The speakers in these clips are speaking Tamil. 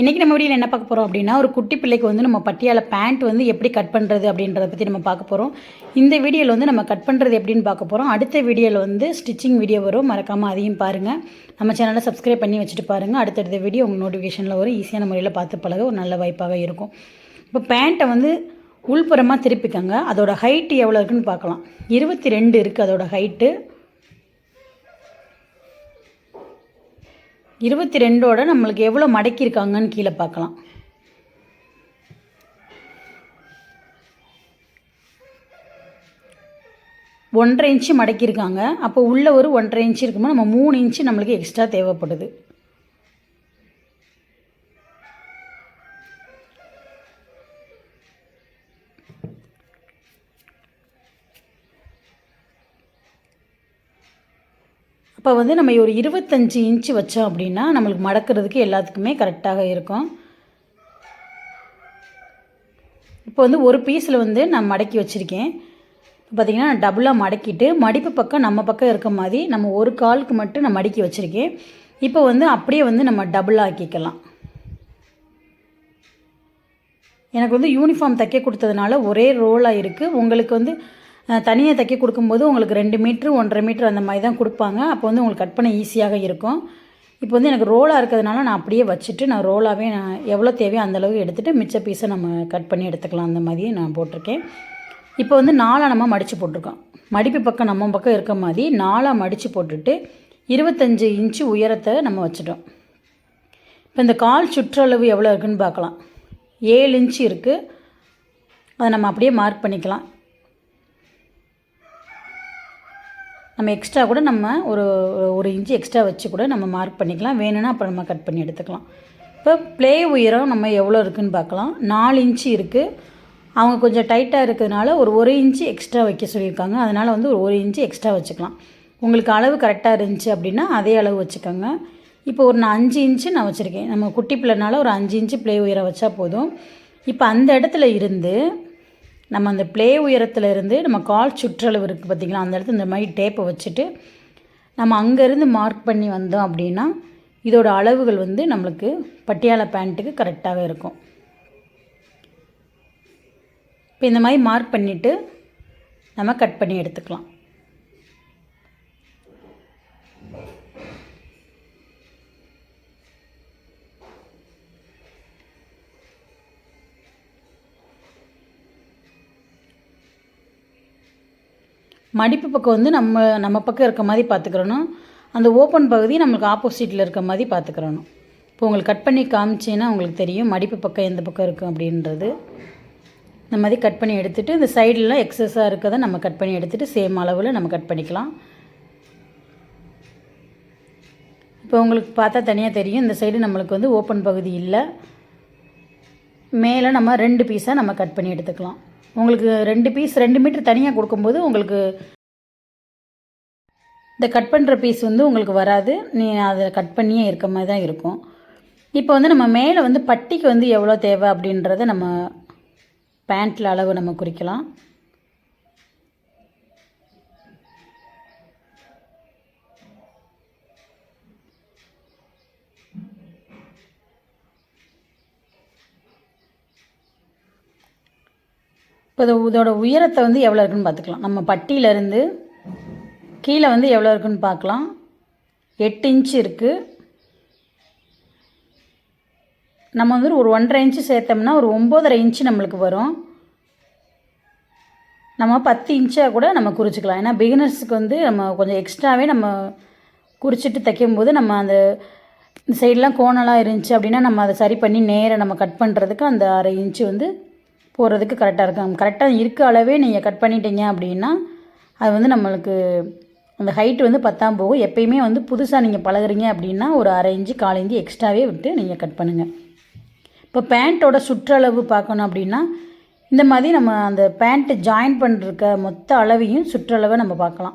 இன்றைக்கி நம்ம வீடியோவில் என்ன பார்க்க போகிறோம் அப்படின்னா ஒரு குட்டி பிள்ளைக்கு வந்து நம்ம பட்டியால பேண்ட் வந்து எப்படி கட் பண்ணுறது அப்படின்றத பற்றி நம்ம பார்க்க போகிறோம் இந்த வீடியோவில் வந்து நம்ம கட் பண்ணுறது எப்படின்னு பார்க்க போகிறோம் அடுத்த வீடியோவில் வந்து ஸ்டிச்சிங் வீடியோ வரும். மறக்காமல் அதையும் பாருங்கள் நம்ம சேனலை சப்ஸ்கிரைப் பண்ணி வச்சுட்டு பாருங்கள் அடுத்தடுத்த வீடியோ உங்கள் நோட்டிஃபிகேஷனில் வரும். ஈஸியான முறையில் பார்த்து பழக ஒரு நல்ல வாய்ப்பாக இருக்கும். இப்போ பேண்ட்டை வந்து உள்புறமாக திருப்பிக்கங்க. அதோடய ஹைட்டு எவ்வளோ இருக்குன்னு பார்க்கலாம். இருபத்தி ரெண்டு இருக்குது அதோடய ஹைட்டு இருபத்தி ரெண்டோட நம்மளுக்கு எவ்வளோ மடக்கியிருக்காங்கன்னு கீழே பார்க்கலாம். ஒன்றரை இன்ச்சு மடக்கியிருக்காங்க. அப்போ உள்ளே ஒரு ஒன்றரை இன்ச்சு இருக்கும்போது நம்ம மூணு இன்ச்சு நம்மளுக்கு எக்ஸ்ட்ரா தேவைப்படுது. அப்போ வந்து நம்ம ஒரு இருபத்தஞ்சி இன்ச்சு வச்சோம் அப்படின்னா நம்மளுக்கு மடக்கிறதுக்கு எல்லாத்துக்குமே கரெக்டாக இருக்கும். இப்போ வந்து ஒரு பீஸில் வந்து நான் மடக்கி வச்சுருக்கேன். பார்த்திங்கன்னா நான் டபுளாக மடக்கிட்டு மடிப்பு பக்கம் நம்ம பக்கம் இருக்க மாதிரி நம்ம ஒரு காலுக்கு மட்டும் நான் மடக்கி வச்சுருக்கேன். இப்போ வந்து அப்படியே வந்து நம்ம டபுள் ஆக்கிக்கலாம். எனக்கு வந்து யூனிஃபார்ம் தைக்க கொடுத்ததுனால ஒரே ரோலாக இருக்குது உங்களுக்கு வந்து தனியாக தைக்க கொடுக்கும்போது உங்களுக்கு ரெண்டு மீட்ரு ஒன்றரை மீட்ரு அந்த மாதிரி தான் கொடுப்பாங்க. அப்போ வந்து உங்களுக்கு கட் பண்ண ஈஸியாக இருக்கும். இப்போ வந்து எனக்கு ரோலாக இருக்கிறதுனால நான் அப்படியே வச்சுட்டு நான் ரோலாகவே நான் எவ்வளோ தேவையோ அந்தளவு எடுத்துகிட்டு மிச்ச பீஸை நம்ம கட் பண்ணி எடுத்துக்கலாம். அந்த மாதிரி நான் போட்டிருக்கேன். இப்போ வந்து நாலாக நம்ம மடித்து போட்டிருக்கோம். மடிப்பு பக்கம் நம்ம பக்கம் இருக்க மாதிரி நாலாக மடித்து போட்டுட்டு இருபத்தஞ்சி இன்ச்சு உயரத்தை நம்ம வச்சுட்டோம். இப்போ இந்த கால் சுற்றளவு எவ்வளோ இருக்குன்னு பார்க்கலாம். ஏழு இன்ச்சு இருக்குது அதை நம்ம அப்படியே மார்க் பண்ணிக்கலாம். நம்ம எக்ஸ்ட்ரா கூட நம்ம ஒரு ஒரு இன்ச்சு எக்ஸ்ட்ரா வச்சு கூட நம்ம மார்க் பண்ணிக்கலாம். வேணும்னா அப்புறம் நம்ம கட் பண்ணி எடுத்துக்கலாம். இப்போ ப்ளே உயரம் நம்ம எவ்வளோ இருக்குதுன்னு பார்க்கலாம். நாலு இன்ச்சு இருக்குது அவங்க கொஞ்சம் டைட்டாக இருக்கிறதுனால ஒரு ஒரு இன்ச்சு எக்ஸ்ட்ரா வைக்க சொல்லியிருக்காங்க. அதனால் வந்து ஒரு ஒரு இன்ச்சு எக்ஸ்ட்ரா வச்சுக்கலாம். உங்களுக்கு அளவு கரெக்டாக இருந்துச்சு அப்படின்னா அதே அளவு வச்சுக்கோங்க. இப்போ ஒரு நான் அஞ்சு இன்ச்சு நான் வச்சுருக்கேன். நம்ம குட்டி பிள்ளைனால ஒரு அஞ்சு இன்ச்சு ப்ளே உயரம் வச்சா போதும். இப்போ அந்த இடத்துல இருந்து நம்ம அந்த ப்ளே உயரத்தில் இருந்து நம்ம கால் சுற்றளவு இருக்குது பார்த்திங்களா அந்த இடத்துல இந்த மாதிரி டேப்பை வச்சுட்டு நம்ம அங்கேருந்து மார்க் பண்ணி வந்தோம் அப்படின்னா இதோட அளவுகள் வந்து நம்மளுக்கு பட்டியால பேண்ட்டுக்கு கரெக்டாக இருக்கும். இப்போ இந்த மாதிரி மார்க் பண்ணிவிட்டு நம்ம கட் பண்ணி எடுத்துக்கலாம். மடிப்பு பக்கம் வந்து நம்ம நம்ம பக்கம் இருக்க மாதிரி பார்த்துக்கிறணும். அந்த ஓப்பன் பகுதி நம்மளுக்கு ஆப்போசிட்டில் இருக்க மாதிரி பார்த்துக்கிறணும். இப்போ உங்களுக்கு கட் பண்ணி காமிச்சேன்னா உங்களுக்கு தெரியும் மடிப்பு பக்கம் எந்த பக்கம் இருக்கும் அப்படின்றது. இந்த மாதிரி கட் பண்ணி எடுத்துகிட்டு இந்த சைடெலாம் எக்ஸஸாக இருக்கதை நம்ம கட் பண்ணி எடுத்துகிட்டு சேம் அளவில் நம்ம கட் பண்ணிக்கலாம். இப்போ உங்களுக்கு பார்த்தா தனியாக தெரியும் இந்த சைடு நம்மளுக்கு வந்து ஓப்பன் பகுதி இல்லை. மேலே நம்ம ரெண்டு பீஸாக நம்ம கட் பண்ணி எடுத்துக்கலாம். உங்களுக்கு ரெண்டு பீஸ் ரெண்டு மீட்டர் தனியாக கொடுக்கும்போது உங்களுக்கு இந்த கட் பண்ணுற பீஸ் வந்து உங்களுக்கு வராது. நீ அதை கட் பண்ணியே இருக்க மாதிரி தான் இருக்கும். இப்போ வந்து நம்ம மேலே வந்து பட்டிக்கு வந்து எவ்வளோ தேவை அப்படின்றத நம்ம பேண்ட்டில் அளவு நம்ம குறிக்கலாம். இப்போ இதோட உயரத்தை வந்து எவ்வளோ இருக்குன்னு பார்த்துக்கலாம். நம்ம பட்டியிலேருந்து கீழே வந்து எவ்வளோ இருக்குன்னு பார்க்கலாம். எட்டு இன்ச்சு இருக்குது நம்ம வந்து ஒரு ஒன்றரை இன்ச்சு சேர்த்தோம்னா ஒரு ஒம்போதரை இன்ச்சு நம்மளுக்கு வரும். நம்ம பத்து இன்ச்சாக கூட நம்ம குறிச்சிக்கலாம். ஏன்னா பிகினர்ஸுக்கு வந்து நம்ம கொஞ்சம் எக்ஸ்ட்ராவே நம்ம குறிச்சிட்டு தைக்கும்போது நம்ம அந்த இந்த சைடெலாம் கோணலாக இருந்துச்சு அப்படின்னா நம்ம அதை சரி பண்ணி நேராக நம்ம கட் பண்ணுறதுக்கு அந்த அரை இன்ச்சு வந்து போகிறதுக்கு கரெக்டாக இருக்கும் கரெக்டாக இருக்க அளவே நீங்கள் கட் பண்ணிட்டீங்க அப்படின்னா அது வந்து நம்மளுக்கு அந்த ஹைட்டு வந்து பத்தாம் போகும். எப்பயுமே வந்து புதுசாக நீங்கள் பழகுறீங்க அப்படின்னா ஒரு அரை இன்ச்சு கால் எக்ஸ்ட்ராவே விட்டு நீங்கள் கட் பண்ணுங்கள் இப்போ பேண்ட்டோட சுற்றளவு பார்க்கணும் அப்படின்னா இந்த மாதிரி நம்ம அந்த பேண்ட்டு ஜாயின் பண்ணிருக்க மொத்த அளவையும் சுற்றளவை நம்ம பார்க்கலாம்.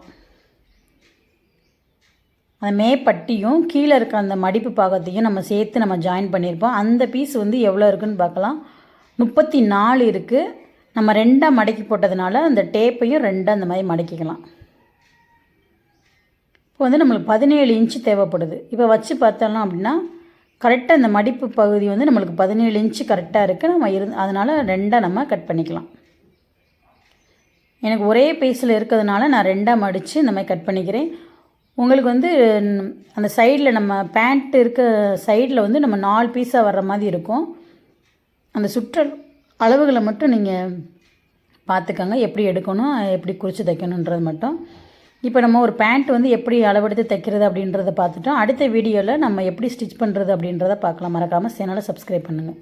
அந்த மேப்பட்டியும் கீழே இருக்க அந்த மடிப்பு பாகத்தையும் நம்ம சேர்த்து நம்ம ஜாயின் பண்ணியிருப்போம். அந்த பீஸ் வந்து எவ்வளோ இருக்குன்னு பார்க்கலாம். முப்பத்தி நாலு இருக்குது நம்ம ரெண்டாக மடக்கி போட்டதுனால அந்த டேப்பையும் ரெண்டாக அந்த மாதிரி மடக்கிக்கலாம். இப்போ வந்து நம்மளுக்கு பதினேழு இன்ச்சு தேவைப்படுது. இப்போ வச்சு பார்த்தோம்னா அப்படின்னா கரெக்டாக இந்த மடிப்பு பகுதி வந்து நம்மளுக்கு பதினேழு இன்ச்சு கரெக்டாக இருக்குது நம்ம இரு அதனால் ரெண்டாக நம்ம கட் பண்ணிக்கலாம். எனக்கு ஒரே பீஸில் இருக்கிறதுனால நான் ரெண்டாக மடித்து இந்த மாதிரி கட் பண்ணிக்கிறேன். உங்களுக்கு வந்து அந்த சைடில் நம்ம பேண்ட் இருக்க சைடில் வந்து நம்ம நாலு பீஸாக வர்ற மாதிரி இருக்கும். அந்த சுற்றல் அளவுகளை மட்டும் நீங்கள் பார்த்துக்கோங்க. எப்படி எடுக்கணும் எப்படி குறித்து தைக்கணுன்றது மட்டும். இப்போ நம்ம ஒரு பேண்ட் வந்து எப்படி அளவெடுத்து தைக்கிறது அப்படின்றத பார்த்துட்டோம். அடுத்த வீடியோவில் நம்ம எப்படி ஸ்டிச் பண்ணுறது அப்படின்றத பார்க்கலாம். மறக்காமல் சேனலை சப்ஸ்கிரைப் பண்ணுங்கள்